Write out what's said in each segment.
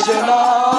谢谢啦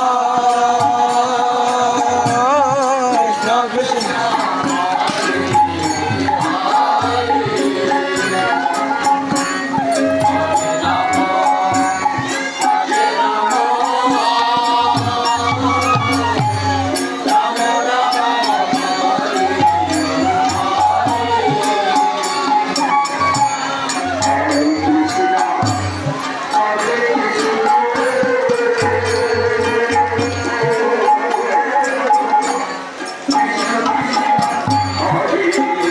Are you ready?